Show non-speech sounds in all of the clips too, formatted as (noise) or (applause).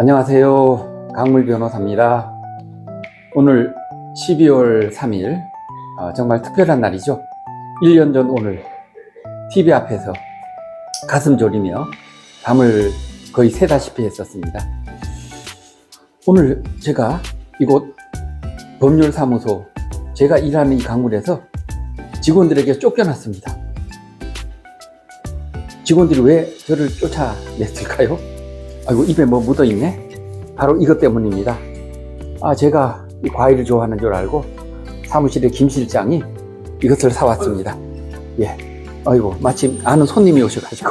안녕하세요. 강물 변호사입니다. 오늘 12월 3일, 어, 정말 특별한 날이죠. 1년 전 오늘 TV 앞에서 가슴 졸이며 밤을 거의 새다시피 했었습니다. 오늘 제가 이곳 법률사무소, 제가 일하는 이 강물에서 직원들에게 쫓겨났습니다. 직원들이 왜 저를 쫓아냈을까요? 아이고 입에 뭐 묻어 있네. 바로 이것 때문입니다. 아 제가 이 과일을 좋아하는 줄 알고 사무실에 김 실장이 이것을 사왔습니다. 예. 아이고 마침 아는 손님이 오셔가지고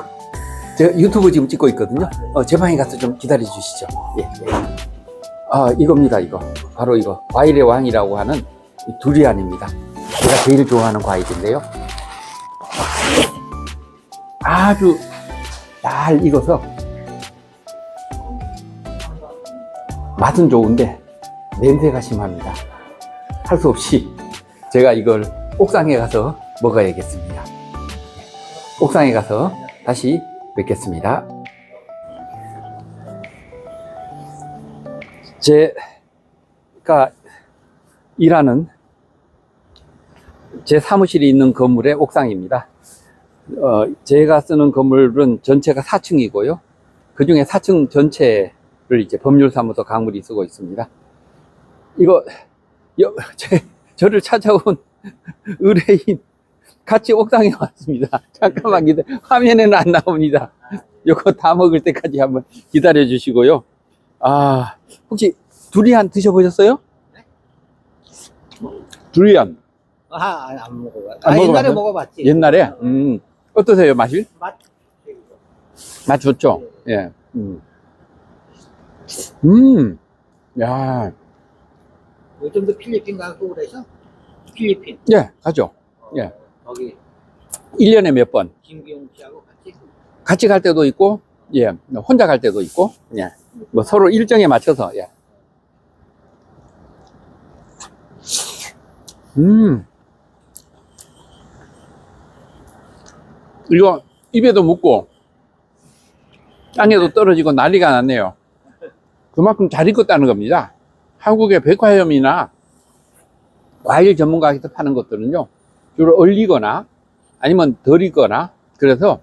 제가 유튜브 지금 찍고 있거든요. 어, 제 방에 가서 좀 기다려 주시죠. 예. 예. 아 이겁니다 이거 바로 이거 과일의 왕이라고 하는 이 두리안입니다. 제가 제일 좋아하는 과일인데요. 아주 잘 익어서 맛은 좋은데 냄새가 심합니다. 할 수 없이 제가 이걸 옥상에 가서 먹어야겠습니다. 옥상에 가서 다시 뵙겠습니다. 제가 일하는 제 사무실이 있는 건물의 옥상입니다. 어, 제가 쓰는 건물은 전체가 4층이고요. 그 중에 4층 전체 를 이제 법률사무소 강물이 쓰고 있습니다. 이거, 여, 제, 저를 찾아온 (laughs) 의뢰인 같이 옥상에 왔습니다. (laughs) 잠깐만 기다려. 화면에는 안 나옵니다. 이거 다 먹을 때까지 한번 기다려 주시고요. 아, 혹시 두리안 드셔보셨어요? 두리안. 아, 안- 안 먹어봐. 안 아, 옛날에 먹어봤어요? 먹어봤지. 옛날에? 음, 어떠세요, 맛이? 맛. 맛 좋죠? 예. 음. 음. 야, 요즘도 필리핀 가고 그래서 필리핀 예, 가죠. 예. 거기 1년에 몇 번. 김기용 씨하고 같이 같이 갈 때도 있고, 예. 혼자 갈 때도 있고, 예. 뭐 서로 일정에 맞춰서, 예. 음. 이거 입에도 묻고, 땅에도 떨어지고 난리가 났네요. 그만큼 잘 익었다는 겁니다. 한국의 백화점이나 과일 전문가에서 파는 것들은요, 주로 얼리거나 아니면 덜 익거나 그래서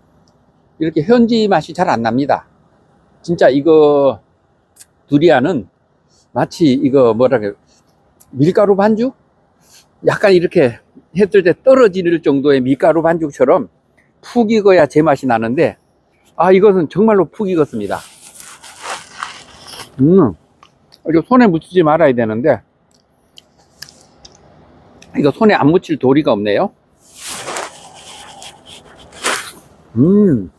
이렇게 현지 맛이 잘 안 납니다. 진짜 이거 두리안은 마치 이거 뭐랄까 밀가루 반죽? 약간 이렇게 했을 때 떨어질 정도의 밀가루 반죽처럼 푹 익어야 제 맛이 나는데 아 이것은 정말로 푹 익었습니다. 음, 이거 손에 묻히지 말아야 되는데 이거 손에 안 묻힐 도리가 없네요. 음.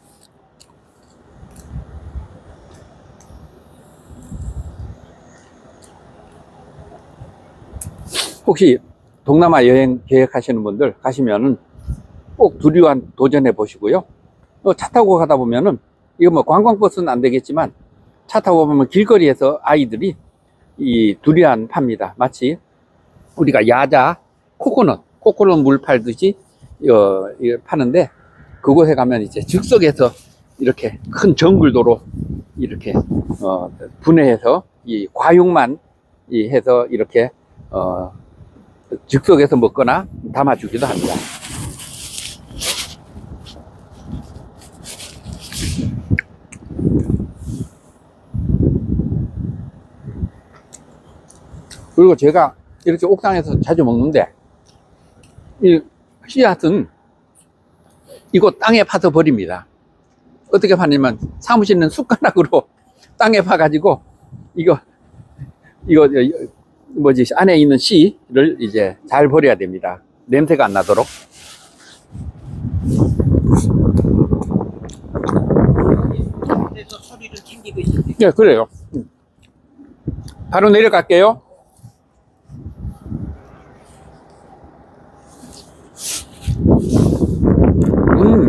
혹시 동남아 여행 계획하시는 분들 가시면은 꼭 두리안 도전해 보시고요. 또차 타고 가다 보면은 이거 뭐 관광버스는 안 되겠지만 차 타고 보면 길거리에서 아이들이 이 두리안 팝니다. 마치 우리가 야자, 코코넛, 코코넛 물 팔듯이 어, 파는데 그곳에 가면 이제 즉석에서 이렇게 큰 정글도로 이렇게 어, 분해해서 이 과육만 이 해서 이렇게 어, 즉석에서 먹거나 담아주기도 합니다. 그리고 제가 이렇게 옥상에서 자주 먹는데 이 씨앗은 이거 땅에 파서 버립니다. 어떻게 파냐면 사무실은 숟가락으로 (laughs) 땅에 파가지고 이거 이거 저, 뭐지 안에 있는 씨를 이제 잘 버려야 됩니다. 냄새가 안 나도록. 그래서 소리를 챙기고. 네, 그래요. 음. 바로 내려갈게요. 음.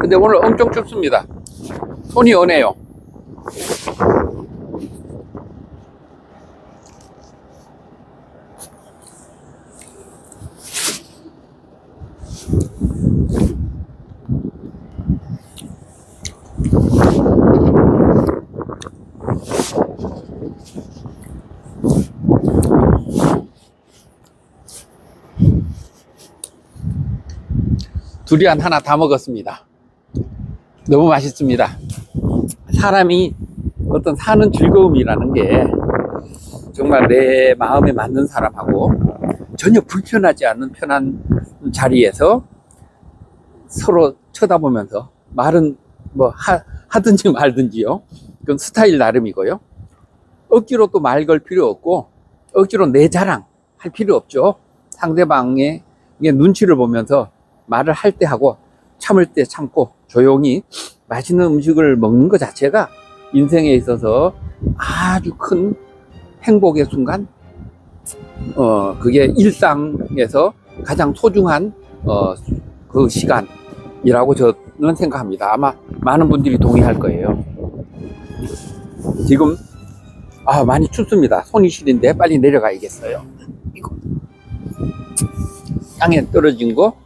근데 오늘 엄청 춥습니다. 손이 연해요. 두리안 하나 다 먹었습니다. 너무 맛있습니다. 사람이 어떤 사는 즐거움이라는 게 정말 내 마음에 맞는 사람하고 전혀 불편하지 않는 편한 자리에서 서로 쳐다보면서 말은 뭐 하, 하든지 말든지요. 그건 스타일 나름이고요. 억지로 또 말 걸 필요 없고 억지로 내 자랑 할 필요 없죠. 상대방의 눈치를 보면서 말을 할 때 하고 참을 때 참고 조용히 맛있는 음식을 먹는 것 자체가 인생에 있어서 아주 큰 행복의 순간, 어, 그게 일상에서 가장 소중한, 어, 그 시간이라고 저는 생각합니다. 아마 많은 분들이 동의할 거예요. 지금, 아, 많이 춥습니다. 손이 시린데 빨리 내려가야겠어요. 땅에 떨어진 거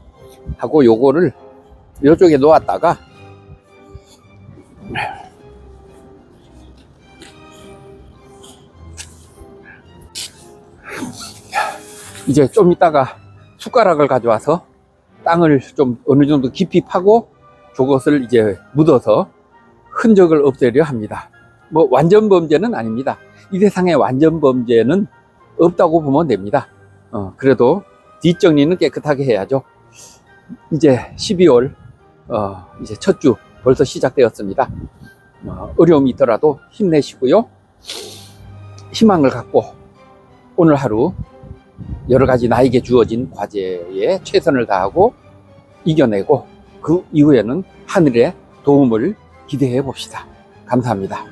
하고 요거를 이쪽에 놓았다가 이제 좀 이따가 숟가락을 가져와서 땅을 좀 어느 정도 깊이 파고 저것을 이제 묻어서 흔적을 없애려 합니다. 뭐 완전 범죄는 아닙니다. 이 세상에 완전 범죄는 없다고 보면 됩니다. 어, 그래도 뒷정리는 깨끗하게 해야죠. 이제 12월 어, 이제 첫 주 벌써 시작되었습니다. 어, 어려움이 있더라도 힘내시고요. 희망을 갖고 오늘 하루 여러 가지 나에게 주어진 과제에 최선을 다하고 이겨내고 그 이후에는 하늘의 도움을 기대해 봅시다. 감사합니다.